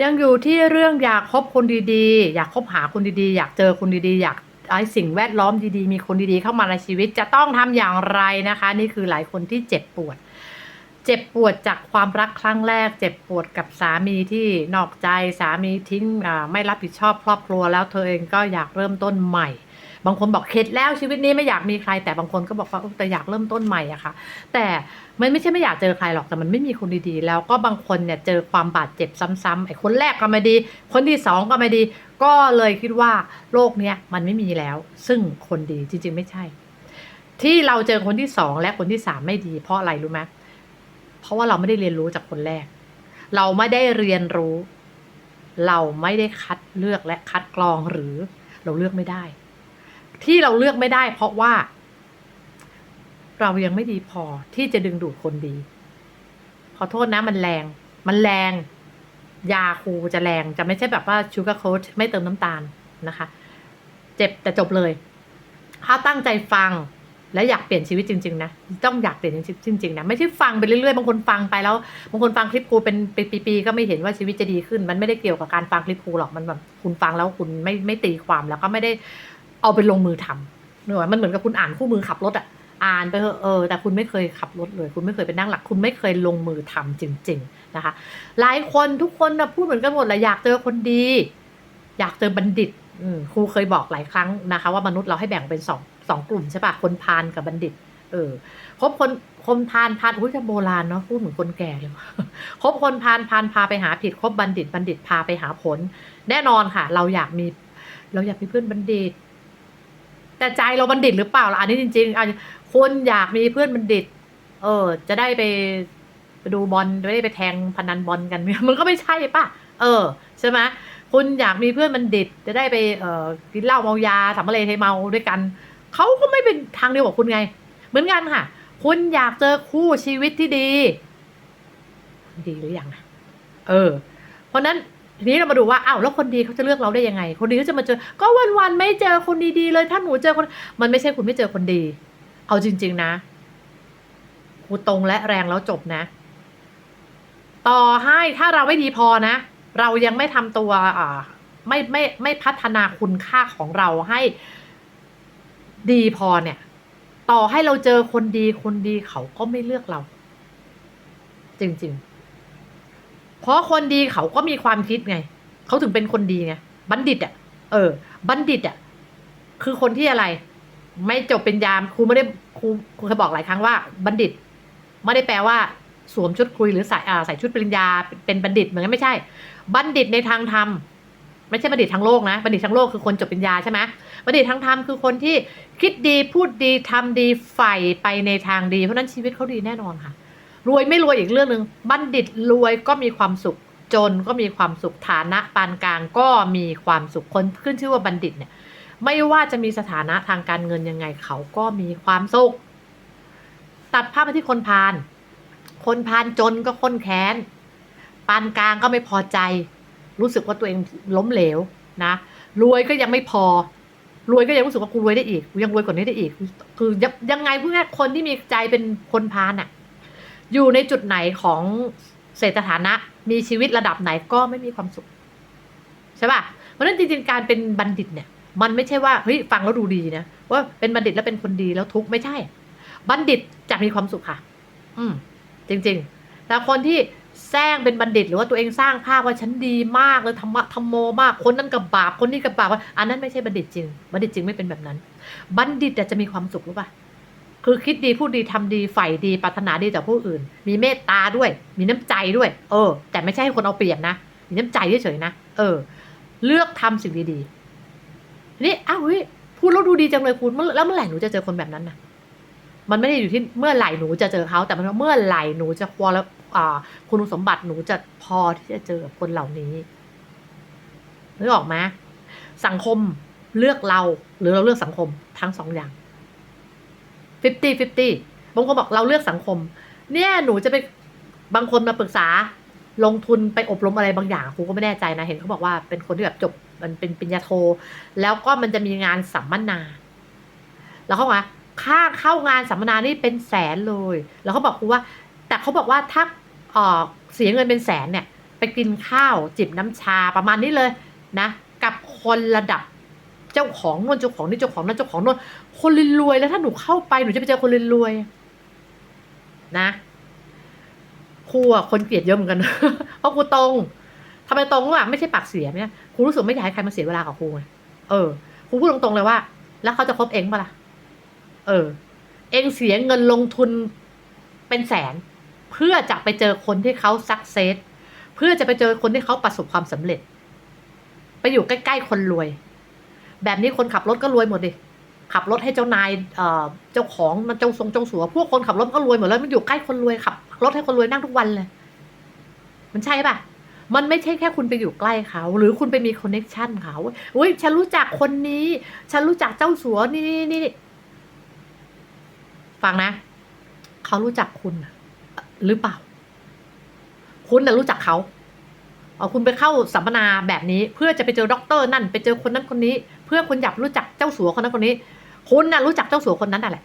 ยังอยู่ที่เรื่องอยากคบคนดีๆ อยากคบหาคนดีๆ อยากเจอคนดีๆ อยากไอ้สิ่งแวดล้อมดีๆ มีคนดีๆ เข้ามาในชีวิต จะต้องทำอย่างไรนะคะ นี่คือหลายคนที่เจ็บปวด เจ็บปวดจากความรักครั้งแรก เจ็บปวดกับสามีที่นอกใจสามีทิ้งไม่รับผิดชอบครอบครัวแล้วเธอเองก็อยากเริ่มต้นใหม่ บางคนบอกเข็ดแล้วชีวิตนี้ไม่อยากมีใคร แต่บางคนก็บอกว่าแต่อยากเริ่มต้นใหม่อะค่ะแต่มันไม่ใช่ไม่อยากเจอใครหรอกแต่มันไม่มีคนดีๆ แล้วก็บางคนเนี่ยเจอความบาดเจ็บซ้ำๆไอ้คนแรกก็ไม่ดี คนที่สองก็ไม่ดี ก็เลยคิดว่าโลกเนี้ยมันไม่มีแล้ว ซึ่งคนดีจริง ๆ ไม่ใช่ ที่เราเจอคนที่สองและคนที่สามไม่ดี เพราะอะไรรู้ไหมเพราะว่าเราไม่ได้เรียนรู้จากคนแรก เราไม่ได้เรียนรู้ เราไม่ได้คัดเลือกและคัดกรองหรือเราเลือกไม่ได้ ที่เราเลือกไม่ได้ เพราะว่า เรายังไม่ดีพอที่จะดึงดูดคนดี ขอโทษนะมันแรง มันแรง ยาคูจะแรงจะไม่ใช่แบบว่าชูการ์โค้ดไม่เติมน้ำตาลนะคะ เจ็บแต่จบเลย ถ้าตั้งใจฟังและอยากเปลี่ยนชีวิตจริง ๆ นะ ต้องอยากเปลี่ยนชีวิตจริง ๆ นะ ไม่ใช่ฟังไปเรื่อยๆ บางคนฟังไปแล้ว บางคนฟังคลิปกูเป็นปีๆ ก็ไม่เห็นว่าชีวิตจะดีขึ้น มันไม่ได้เกี่ยวกับการฟังคลิปกูหรอก มันแบบคุณฟังแล้วคุณไม่ไม่ตีความแล้วก็ไม่ได้ เอาไปลงมือทำเนอมันเหมือนกับคุณอ่านคู่มือขับรถอะอ่านไปเออแต่คุณไม่เคยขับรถเลย คุณไม่เคยไปนั่งหลัก คุณไม่เคยลงมือทำจริง ๆนะคะ หลายคนทุกคนนะพูดเหมือนกันหมดแหละอยากเจอคนดี อยากเจอบัณฑิตครูเคยบอกหลายครั้งนะคะ ว่ามนุษย์เราให้แบ่งเป็นสองสองกลุ่มใช่ปะคนพาลกับบัณฑิต เออคบคนคนพาลพาลอุ้ยจะโบราณเนาะพูดเหมือนคนแก่เลยคบคนพาลพาลพาไปหาผิดคบบัณฑิตบัณฑิตพาไปหาผล แน่นอนค่ะ เราอยากมี เราอยากมีเพื่อนบัณฑิต แต่ใจเราบัณฑิตหรือเปล่าล่ะอันนี้จริงๆอันคนอยากมีเพื่อนบัณฑิต เออ จะได้ไปไปดูบอลไม่ได้ไปแทงพนันบอลกัน มันก็ไม่ใช่ป่ะ เออ ใช่ไหมคุณอยากมีเพื่อนบัณฑิต จะได้ไปเออกินเหล้าเมายาสำเร็จให้เมาด้วยกันเขาก็ไม่เป็นทางเดียวกับคุณไง เหมือนกันค่ะ คุณอยากเจอคู่ชีวิตที่ดี ดีหรือยังนะเออ เพราะนั้น ทีนี้เรามาดูว่าอ้าวแล้วคนดีเขาจะเลือกเราได้ยังไง คนดีเขาจะมาเจอ ก็วันๆไม่เจอคนดีๆเลย ถ้าหนูเจอคน มันไม่ใช่คุณไม่เจอคนดี เอาจริง ๆนะครูตรงและแรงแล้วจบนะ ต่อให้ถ้าเราไม่ดีพอนะ เรายังไม่ทำตัวอ่าไม่ไม่ไม่พัฒนาคุณค่าของเราให้ดีพอเนี่ย ต่อให้เราเจอคนดีคนดีเขาก็ไม่เลือกเรา จริง ๆ เพราะคนดีเขาก็มีความคิดไง เขาถึงเป็นคนดีไง บัณฑิตอะ เออ บัณฑิตอะ คือคนที่อะไร ไม่จบเป็นยามครูไม่ได้ครูครูเคยบอกหลายครั้งว่า บัณฑิต ไม่ได้แปลว่า สวมชุดคุยหรือใส่อ่าใส่ชุดปริญญาเป็นบัณฑิตเหมือนกันไม่ใช่ บัณฑิตในทางธรรมไม่ใช่บัณฑิตทางโลกนะ บัณฑิตทางโลกคือคนจบปริญญาใช่ไหมบัณฑิตทางธรรมคือคนที่คิดดีพูดดีทำดีใฝ่ไปในทางดี เพราะนั้นชีวิตเขาดีแน่นอนค่ะ รวยไม่รวยอีกเรื่องหนึ่งบัณฑิตรวยก็มีความสุข จนก็มีความสุขฐานะปานกลางก็มีความสุขคนขึ้นชื่อว่าบัณฑิตเนี่ย ไม่ว่าจะมีสถานะทางการเงินยังไงเขาก็มีความสุข ตัดภาพมาที่คนพาลคนพาลจนก็ค้นแค้น ปานกลางก็ไม่พอใจ รู้สึกว่าตัวเองล้มเหลวนะรวยก็ยังไม่พอรวยก็ยังรู้สึกว่ากูรวยได้อีกยังรวยกว่านี้ได้อีก คือยังยังไงพวกนี้คนที่มีใจเป็นคนพาลน่ะ อยู่ในจุดไหนของเศรษฐฐานะ มีชีวิตระดับไหนก็ไม่มีความสุข ใช่ป่ะ เพราะนั้นจริงๆการเป็นบัณฑิตเนี่ย มันไม่ใช่ว่าเฮ้ยฟังแล้วดูดีนะว่าเป็นบัณฑิตแล้วเป็นคนดีแล้วทุกข์ไม่ใช่ บัณฑิตจะมีความสุขค่ะ อืม จริงๆแต่คนที่แซงเป็นบัณฑิต หรือว่าตัวเองสร้างภาพว่าฉันดีมากเลยธรรมะธรรมโมมากคนนั้นกับบาปคนนี้กับบาปอันนั้นไม่ใช่บัณฑิตจริง บัณฑิตจริงไม่เป็นแบบนั้น บัณฑิตจะมีความสุขหรู้ป่ะ คือคิดดีพูดดีทำดีใฝ่ดีปรารถนาดีต่อผู้อื่น มีเมตตาด้วย มีน้ำใจด้วย เออ แต่ไม่ใช่ให้คนเอาเปรียบนะมีน้ำใจเฉยๆนะเออ เลือกทำสิ่งดีๆนี่อ้าวเฮ้ยพูดแล้วดูดีจังเลยคุณแล้วเมื่อไหร่หนูจะเจอคนแบบนั้นนะมันไม่ได้อยู่ที่เมื่อไหร่หนูจะเจอเขาแต่มันเมื่อไหร่หนูจะควรแล้วคุณสมบัติหนูจะพอที่จะเจอคนเหล่านี้นึกออกไหมสังคมเลือกเราหรือเราเลือกสังคมทั้งสองอย่าง 50 50บางคนบอกเราเลือกสังคม เนี่ยหนูจะไปบางคนมาปรึกษาลงทุนไปอบรมอะไรบางอย่างครูก็ไม่แน่ใจนะ เห็นเขาบอกว่าเป็นคนที่แบบจบมันเป็นปริญญาโท แล้วก็มันจะมีงานสัมมนา แล้วเขาบอกว่าค่าเข้างานสัมมนานี่เป็นแสนเลย แล้วเขาบอกครูว่า แต่เขาบอกว่าถ้าเออเสียเงินเป็นแสนเนี่ย ไปกินข้าวจิบน้ำชาประมาณนี้เลยนะ กับคนระดับ เจ้าของนู่นเจ้าของนี่เจ้าของนั่นเจ้าของนู่นคนรวยๆแล้วถ้าหนูเข้าไปหนูจะไปเจอคนรวยๆนะครูอะคนเกลียดเยอะเหมือนกันเพราะครูตรงทำไมตรงวะไม่ใช่ปากเสียเนี่ยครูรู้สึกไม่อยากให้ใครมาเสียเวลากับครูเออครูพูดตรงๆเลยว่า แล้วเขาจะคบเองปะล่ะเออ เองเสียเงินลงทุนเป็นแสน เพื่อจะไปเจอคนที่เขาสักเซสเพื่อจะไปเจอคนที่เขาประสบความสำเร็จ ไปอยู่ใกล้ๆคนรวย แบบนี้คนขับรถก็รวยหมดดิขับรถให้เจ้านายเจ้าของมันเจ้าทรงเจ้าสัวพวกคนขับรถก็รวยหมดแล้วมันอยู่ใกล้คนรวยขับรถให้คนรวยนั่งทุกวันเลย มันใช่ปะมันไม่ใช่แค่คุณไปอยู่ใกล้เขา หรือคุณไปมีคอนเน็ชันเขาอุ้ยฉันรู้จักคนนี้ ฉันรู้จักเจ้าสัวนี่นี่นี่ฟังนะ เขารู้จักคุณหรือเปล่า คุณน่ะรู้จักเขาเอาคุณไปเข้าสัมมนาแบบนี้ เพื่อจะไปเจอด็อกเตอร์นั่น ไปเจอคนนั้นคนนี้ พื่อคุณอยากรู้จักเจ้าสัวคนนั้นคนนี้ คุณน่ะรู้จักเจ้าสัวคนนั้นน่ะแหละ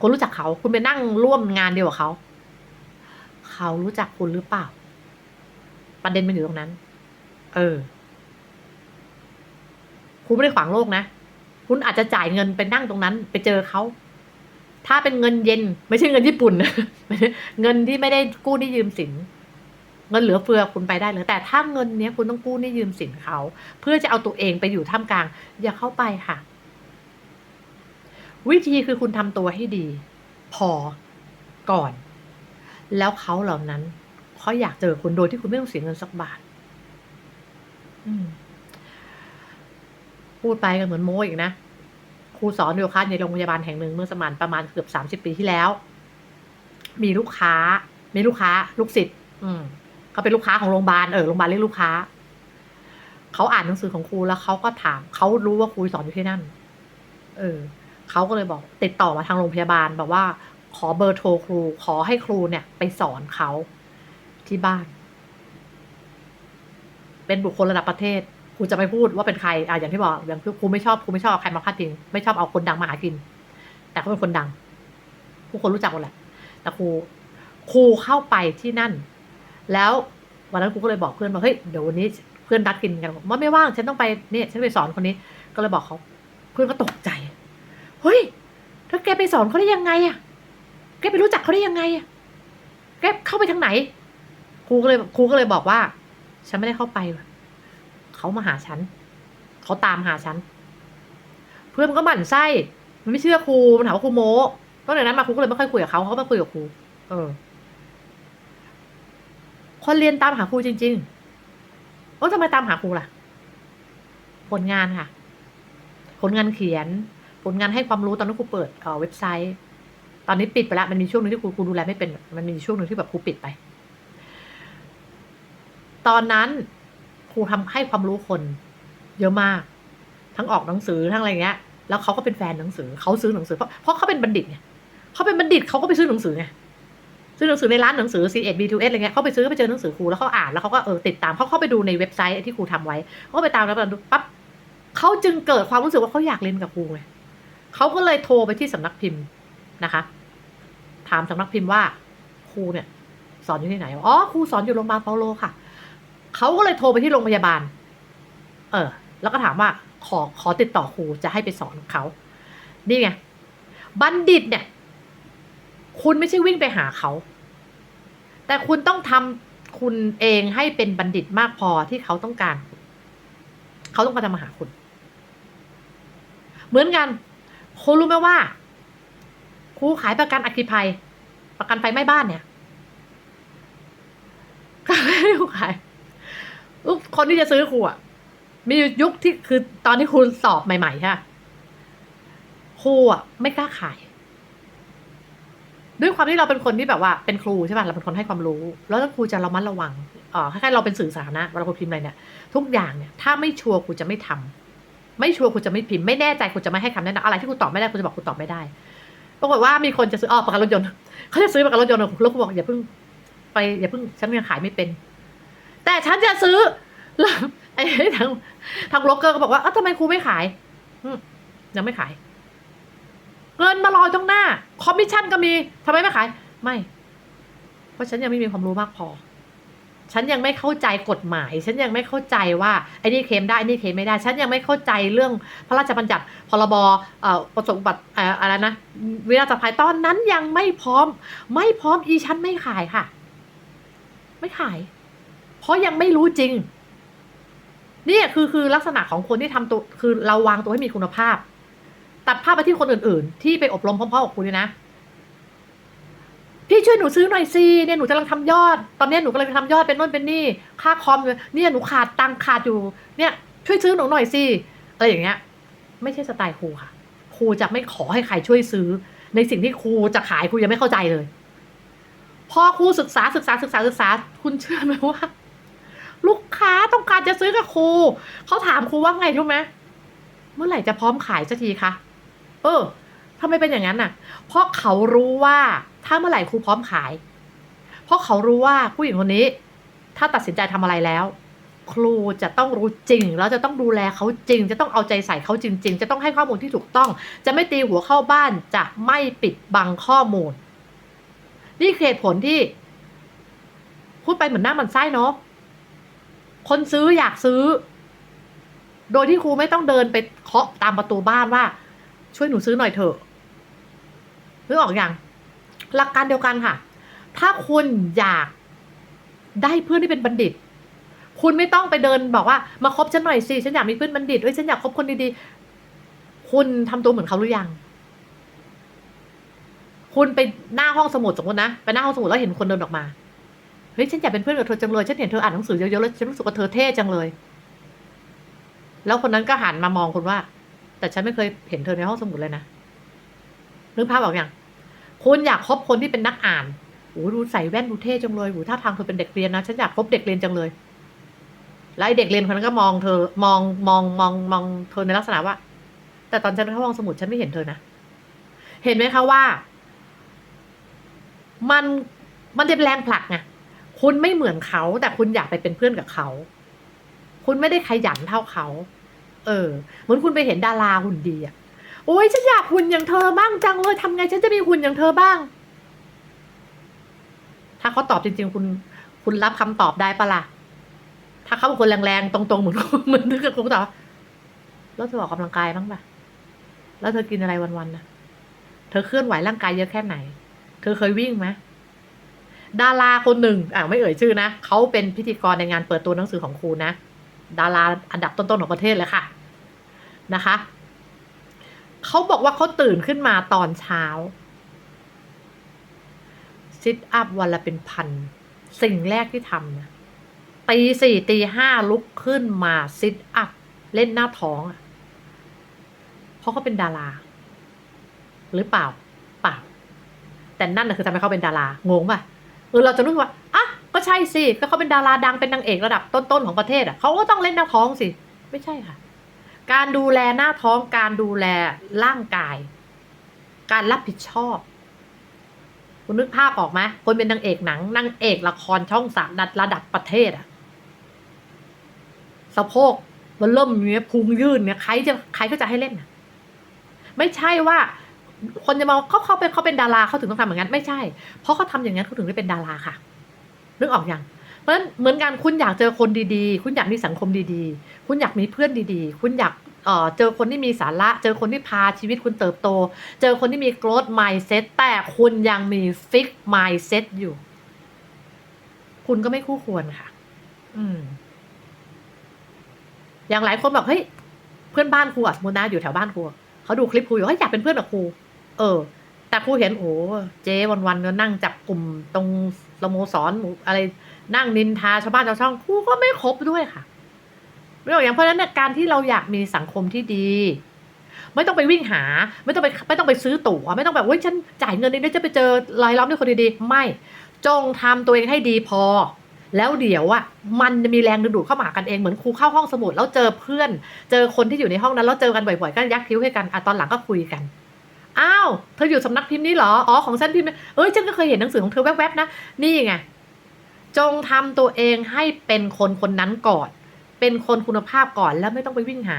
คุณรู้จักเขา คุณไปนั่งร่วมงานเดียวกับเขา เขารู้จักคุณหรือเปล่า ประเด็นมันอยู่ตรงนั้น เออ คุณไม่ได้ขวางโลกนะ คุณอาจจะจ่ายเงินไปนั่งตรงนั้น ไปเจอเขา ถ้าเป็นเงินเย็น ไม่ใช่เงินญี่ปุ่น เงินที่ไม่ได้กู้หนี่ยืมสิน เงินเหลือเฟือคุณไปได้เลยแต่ถ้าเงินเนี้ยคุณต้องกู้นี่ยืมสินเขาเพื่อจะเอาตัวเองไปอยู่ท่ามกลาง อย่าเข้าไปค่ะ วิธีคือคุณทำตัวให้ดี พอก่อน แล้วเขาเหล่านั้นเขาอยากเจอคุณโดยที่คุณไม่ต้องเสียเงินสักบาทพูดไปก็เหมือนโม้อีกนะครูสอนโยคะในโรงพยาบาลแห่งหนึ่งเมื่อสมัยประมาณเกือบสามสิบปีที่แล้ว มีลูกค้า มีลูกค้า ลูกศิษย์อืม เขาเป็นลูกค้าของโรงพยาบาลเออโรงพยาบาลเรียกลูกค้าเขาอ่านหนังสือของครูแล้วเขาก็ถามเขารู้ว่าครูสอนอยู่ที่นั่น เออเขาก็เลยบอก ติดต่อมาทางโรงพยาบาลบอกว่า ขอเบอร์โทรครู ขอให้ครูเนี่ย ไปสอนเขาที่บ้าน เป็นบุคคลระดับประเทศครูจะไม่พูดว่าเป็นใครอะอย่างที่บอกอย่างครูไม่ชอบครูไม่ชอบเอาใครมาพาดพิงไม่ชอบเอาคนดังมาหากิน แต่เขาเป็นคนดัง ผู้คนรู้จักหมดแหละแต่ครูครูเข้าไปที่นั่น แล้ววันนั้นครูก็เลยบอกเพื่อนว่าเฮ้ยเดี๋ยววันนี้เพื่อนนัดกินกันว่าไม่ว่างฉันต้องไปเนี่ยฉันไปสอนคนนี้ ก็เลยบอกเขาเพื่อนก็ตกใจเฮ้ยถ้าแกไปสอนเขาได้ยังไงอะแกไปรู้จักเขาได้ยังไงอะแกเข้าไปทางไหนครูก็เลยครูก็เลยบอกว่า ฉันไม่ได้เข้าไปเขามาหาฉันเขาตามหาฉันเพื่อนมันก็หมั่นไส้มันไม่เชื่อครูมันถามว่าครูโม้ตั้งแต่นั้นมาครูก็เลยไม่ค่อยคุยกับเขาเขาก็มาคุยกับครูเออ คนเรียนตามหาครูจริง ๆ โอ้ทำไมตามหาครูล่ะ ผลงานค่ะ ผลงานเขียน ผลงานให้ความรู้ตอนนั้นครูเปิดเออเว็บไซต์ ตอนนี้ปิดไปแล้วมันมีช่วงหนึงที่ครูครูดูแลไม่เป็น มันมีช่วงหนึ่งที่แบบครูปิดไป ตอนนั้นครูทำให้ความรู้คน เยอะมาก ทั้งออกหนังสือทั้งอะไรเงี้ย แล้วเขาก็เป็นแฟนหนังสือ เขาซื้อหนังสือเพราะเพราะเขาเป็นบัณฑิตไงเขาเป็นบัณฑิตเขาก็ไปซื้อหนังสือไง ซื้อหนังสือในร้านหนังสือ C 1 B2S อะไรเงี้ยเขาไปซื้อไปเจอหนังสือครูแล้วเขาอ่านแล้วเขาก็เออติดตามเขาเข้าไปดูในเว็บไซต์ที่ครูทำไว้เขาก็ไปตามแล้วดูปั๊บเขาจึงเกิดความรู้สึกว่าเขาอยากเรียนกับครูไงเขาก็เลยโทรไปที่สำนักพิมพ์นะคะ ถามสำนักพิมพ์ว่าครูเนี่ย สอนอยู่ที่ไหนอ๋อครูสอนอยู่โรงพยาบาลเปาโลค่ะเขาก็เลยโทรไปที่โรงพยาบาล เออ แล้วก็ถามว่าขอขอติดต่อครูจะให้ไปสอนเขานี่ไงบัณฑิตเนี่ย คุณไม่ใช่วิ่งไปหาเขา แต่คุณต้องทำคุณเองให้เป็นบัณฑิตมากพอที่เขาต้องการ เขาต้องการจะมาหาคุณ เหมือนกันคุณรู้ไหมว่าครูขายประกันอัคคีภัย ประกันไฟไหม้บ้านเนี่ยก็ไม่ได้ขายคนที่จะซื้อครูอะมียุคที่คือตอนที่ครูสอบใหม่ๆใช่ะครูอะไม่กล้าขาย ด้วยความที่เราเป็นคนที่แบบว่าเป็นครูใช่ป่ะเราเป็นคนให้ความรู้ แล้วครูจะระมัดระวังเอ่อคล้ายๆเราเป็นสื่อสารนะเวลาครูพิมพ์อะไรเนี่ยทุกอย่างเนี่ยถ้าไม่ชัวร์ครูจะไม่ทำไม่ชัวร์ครูจะไม่พิมพ์ไม่แน่ใจครูจะไม่ให้คำแนะนำอะไรที่ครูตอบไม่ได้ครูจะบอกครูตอบไม่ได้ปรากฏว่ามีคนจะซื้ออ๋อประกันรถยนต์เขาจะซื้อประกันรถยนต์แล้วครูบอกอย่าเพิ่งไปอย่าเพิ่งฉันยังขายไม่เป็น แต่ฉันจะซื้อแล้วไอ้ทางทางโบรกเกอร์ก็บอกว่าเอ้าทำไมครูไม่ขายยังไม่ขาย เงินมารอตรงหน้า คอมมิชชั่นก็มีทำไมไม่ขาย ไม่ เพราะฉันยังไม่มีความรู้มากพอ ฉันยังไม่เข้าใจกฎหมาย ฉันยังไม่เข้าใจว่าไอ้นี่เคลมได้ไอ้นี่เคลมไม่ได้ ฉันยังไม่เข้าใจเรื่องพระราชบัญญัติพรบเอ่อประสบอุบัติเอออะไรนะวินาศภัยตอนนั้นยังไม่พร้อม ไม่พร้อมอีฉันไม่ขายค่ะ ไม่ขาย เพราะยังไม่รู้จริงนี่คือคือลักษณะของคนที่ทำตัวคือเราวางตัวให้มีคุณภาพ ตัดภาพไปที่คนอื่น ๆ ที่ไปอบรมพร้อมๆกับคุณเนี่ยนะพี่ช่วยหนูซื้อหน่อยสิเนี่ยหนูกำลังทำยอด ตอนนี้หนูกำลังทำยอดเป็นนู่นเป็นนี่ ค่าคอมเนี่ยหนูขาดตังค์ขาดอยู่ เนี่ย ช่วยซื้อหนูหน่อยสิอะไรอย่างเงี้ย ไม่ใช่สไตล์ครูค่ะ ครูจะไม่ขอให้ใครช่วยซื้อ ในสิ่งที่ครูจะขายครูยังไม่เข้าใจเลย พอครูศึกษาศึกษาศึกษาศึกษา คุณเชื่อไหมว่า ลูกค้าต้องการจะซื้อกับครูเขาถามครูว่าไงรู้ไหมเมื่อไหร่จะพร้อมขายสักทีคะ เออทำไมเป็นอย่างนั้นน่ะ เพราะเขารู้ว่าถ้าเมื่อไหร่ครูพร้อมขาย เพราะเขารู้ว่าผู้หญิงคนนี้ ถ้าตัดสินใจทำอะไรแล้ว ครูจะต้องรู้จริง แล้วจะต้องดูแลเขาจริง จะต้องเอาใจใส่เขาจริง ๆ จะต้องให้ข้อมูลที่ถูกต้อง จะไม่ตีหัวเข้าบ้านจะไม่ปิดบังข้อมูล นี่คือเหตุผลที่ พูดไปเหมือนหน้ามันไส้เนาะคนซื้ออยากซื้อ โดยที่ครูไม่ต้องเดินไปเคาะตามประตูบ้านว่า ช่วยหนูซื้อหน่อยเถอะนึกออกอย่าง หลักการเดียวกันค่ะ ถ้าคุณอยากได้เพื่อนที่เป็นบัณฑิต คุณไม่ต้องไปเดินบอกว่ามาคบฉันหน่อยสิฉันอยากมีเพื่อนบัณฑิตเอ้ยฉันอยากคบคนดีๆคุณทำตัวเหมือนเขาหรือยัง คุณไปหน้าห้องสมุดสมมตินะไปหน้าห้องสมุดแล้วเห็นคนเดินออกมาเฮ้ยฉันอยากเป็นเพื่อนกับเธอจังเลยฉันเห็นเธออ่านหนังสือเยอะๆแล้วฉันรู้สึกว่าเธอเท่จังเลย แล้วคนนั้นก็หันมามองคุณว่า แต่ฉันไม่เคยเห็นเธอในห้องสมุดเลยนะนึกภาพออกอย่างคุณอยากคบคนที่เป็นนักอ่านโอ้ดูใส่แว่นดูเท่จังเลยโอ้ท่าทางเธอเป็นเด็กเรียนนะ ฉันอยากคบเด็กเรียนจังเลย แล้วไอเด็กเรียนคนนั้นก็มองเธอ มองมองมองมองเธอในลักษณะว่า แต่ตอนฉันเข้าห้องสมุดฉันไม่เห็นเธอนะ เห็นไหมคะว่า มันมันจะเป็นแรงผลักไงคุณไม่เหมือนเขา แต่คุณอยากไปเป็นเพื่อนกับเขา คุณไม่ได้ขยันเท่าเขา เออ เหมือนคุณไปเห็นดาราหุ่นดีอะโอ้ยฉันอยากหุ่นอย่างเธอบ้างจังเลยทำไงฉันจะมีหุ่นอย่างเธอบ้าง ถ้าเขาตอบจริง ๆ คุณ คุณรับคำตอบได้ปะล่ะ ถ้าเขาเป็นคนแรงๆตรงๆเหมือนเหมือนที่คุณตอบแล้วเธอออกกำลังกายบ้างปะแล้วเธอกินอะไรวันๆนะเธอเคลื่อนไหวร่างกายเยอะแค่ไหน เธอเคยวิ่งไหมดาราคนหนึ่งอ่าไม่เอ่ยชื่อนะเขาเป็นพิธีกรในงานเปิดตัวหนังสือของครูนะ ดาราอันดับต้นๆของประเทศเลยค่ะ นะคะ เขาบอกว่าเขาตื่นขึ้นมาตอนเช้าซิทอัพวันละเป็นพัน สิ่งแรกที่ทำนะตีสี่ตีห้าลุกขึ้นมาซิทอัพเล่นหน้าท้องเพราะเขาเป็นดารา หรือเปล่าเปล่า แต่นั่นนะคือทำให้เขาเป็นดารางงป่ะเออเราจะรู้สึกว่าอะก็ใช่สิก็เขาเป็นดาราดังเป็นนางเอกระดับต้นๆของประเทศอะเขาก็ต้องเล่นหน้าท้องสิ ไม่ใช่ค่ะ การดูแลหน้าท้องการดูแลร่างกาย การรับผิดชอบ คุณนึกภาพออกไหมคนเป็นนางเอกหนังนางเอกละครช่องสามดัดระดับประเทศอะสะโพกมันเริ่มเนี้ยพุงยื่นเนี่ยใครจะใครก็จะให้เล่นนะไม่ใช่ว่า คนจะมาเขาเขาเป็นเขาเป็นดาราเขาถึงต้องทำอย่างนั้น ไม่ใช่ เพราะเขาทำอย่างนั้นเขาถึงได้เป็นดาราค่ะนึกออกยัง เพราะฉะนั้นเหมือนกันคุณอยากเจอคนดีๆ คุณอยากมีสังคมดีๆ คุณอยากมีเพื่อนดีๆ คุณอยากเจอคนที่มีสาระ เจอคนที่พาชีวิตคุณเติบโต เจอคนที่มี growth mindset แต่คุณยังมี fix mindset อยู่ คุณก็ไม่คู่ควรค่ะ อืม อย่างหลายคนบอกเฮ้ยเพื่อนบ้านครูอะสมมตินะอยู่แถวบ้านครูเขาดูคลิปครูอยู่เฮ้ยอยากเป็นเพื่อนกับครู เออ แต่ครูเห็นโอ้เจ๊วันๆก็นั่งจับกลุ่มตรงสโมสรหมูอะไรนั่งนินทาชาวบ้านชาวช่องครูก็ไม่คบด้วยค่ะไม่บอกอย่างเพราะฉะนั้นการที่เราอยากมีสังคมที่ดี ไม่ต้องไปวิ่งหา ไม่ต้องไปไม่ต้องไปซื้อตั๋วไม่ต้องแบบว้ยฉันจ่ายเงินนี้จะไปเจอรายล้อมด้วยคนดีๆไม่ จงทำตัวเองให้ดีพอ แล้วเดี๋ยวอะมันจะมีแรงดึงดูดเข้ามาหากันเองเหมือนครูเข้าห้องสมุดแล้วเจอเพื่อน เจอคนที่อยู่ในห้องนั้นแล้วเจอกันบ่อยๆก็ยักคิ้วให้กันอะตอนหลังก็คุยกัน อ้าว เธออยู่สำนักพิมพ์นี้เหรอ อ๋อ ของฉันพิมพ์ เอ้ย ฉันก็เคยเห็นหนังสือของเธอแวบๆนะ นี่ไง จงทำตัวเองให้เป็นคนคนนั้นก่อน เป็นคนคุณภาพก่อนแล้วไม่ต้องไปวิ่งหา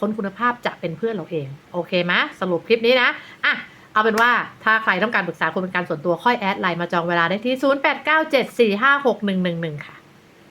คนคุณภาพจะเป็นเพื่อนเราเอง โอเคไหมสรุปคลิปนี้นะ อะ เอาเป็นว่าถ้าใครต้องการปรึกษาคนเป็นการส่วนตัวค่อยแอดไลน์มาจองเวลาได้ที่ 0897456111 ค่ะ